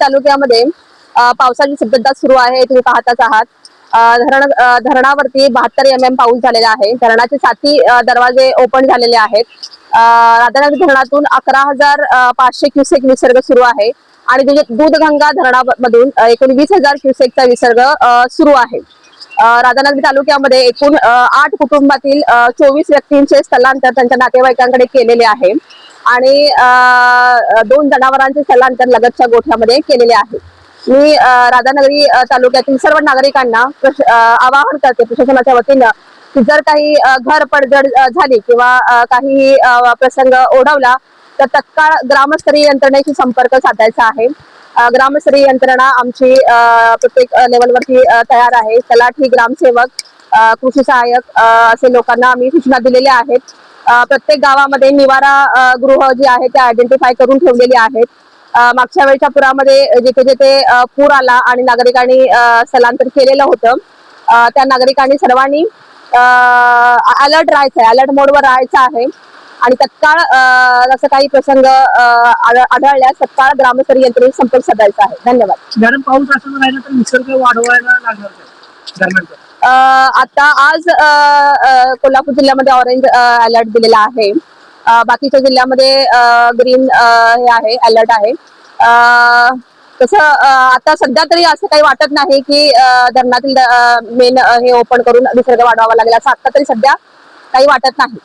तालुक्यामध्ये पावसाची संततधार सुरू आहे तुम्ही पाहताच आहात. धरण धरणावरती बहात्तर एम एम पाऊस झालेला आहे. धरणाचे साथी दरवाजे ओपन झालेले आहेत. राधानगरी धरणातून अकरा हजार पाचशे क्युसेक विसर्ग सुरू आहे. आणि दूधगंगा धरणामधून अ, एकूण वीस हजार क्युसेकचा विसर्ग सुरू आहे. राधानगरी तालुक्यामध्ये एकूण आठ कुटुंबातील चोवीस व्यक्तींचे स्थलांतर त्यांच्या नातेवाईकांकडे केलेले आहे. आणि अ, दोन जनावरांचे स्थलांतर लगतच्या गोठ्यामध्ये केलेले आहे. मी राधानगरी तालुक्यातील सर्व नागरिकांना आवाहन करते प्रशासनाच्या वतीनं की जर काही घर पडझड झाली किंवा काही प्रसंग ओढवला तर तत्काळ ग्रामस्तरीय यंत्रणेशी संपर्क साधायचा आहे. ग्रामस्तरीय यंत्रणा आमची प्रत्येक लेवलवरती तयार आहे. तलाठी ग्रामसेवक कृषी सहाय्यक असे लोकांना आम्ही सूचना दिलेल्या आहेत. प्रत्येक गावामध्ये निवारा गृह जे आहे ते आयडेंटिफाय करून ठेवलेली आहेत. मागच्या वेळच्या पुरामध्ये जिथे जिथे पूर आला आणि नागरिकांनी स्थलांतर केलेलं होतं त्या नागरिकांनी सर्वांनी अलर्ट राहायचं आहे. अलर्ट मोडवर राहायचं आहे. आणि तत्काळ असं काही प्रसंग आढळ- आढळल्यास तत्काळ ग्रामस्तरीय यंत्रणेशी संपर्क साधायचा आहे. धन्यवाद. कारण पाऊस असं राहिला तर निसर्ग वाढवायला लागणार आता आज कोल्हापूर जिल्ह्यामध्ये ऑरेंज अलर्ट दिलेला आहे. बाकीच्या जिल्ह्यामध्ये ग्रीन हे आहे अलर्ट आहे. तसं आता सध्या तरी असं काही वाटत नाही की धरणातील मेन हे ओपन करून निसर्ग वाढवावा लागेल. असं आता तरी सध्या काही वाटत नाही.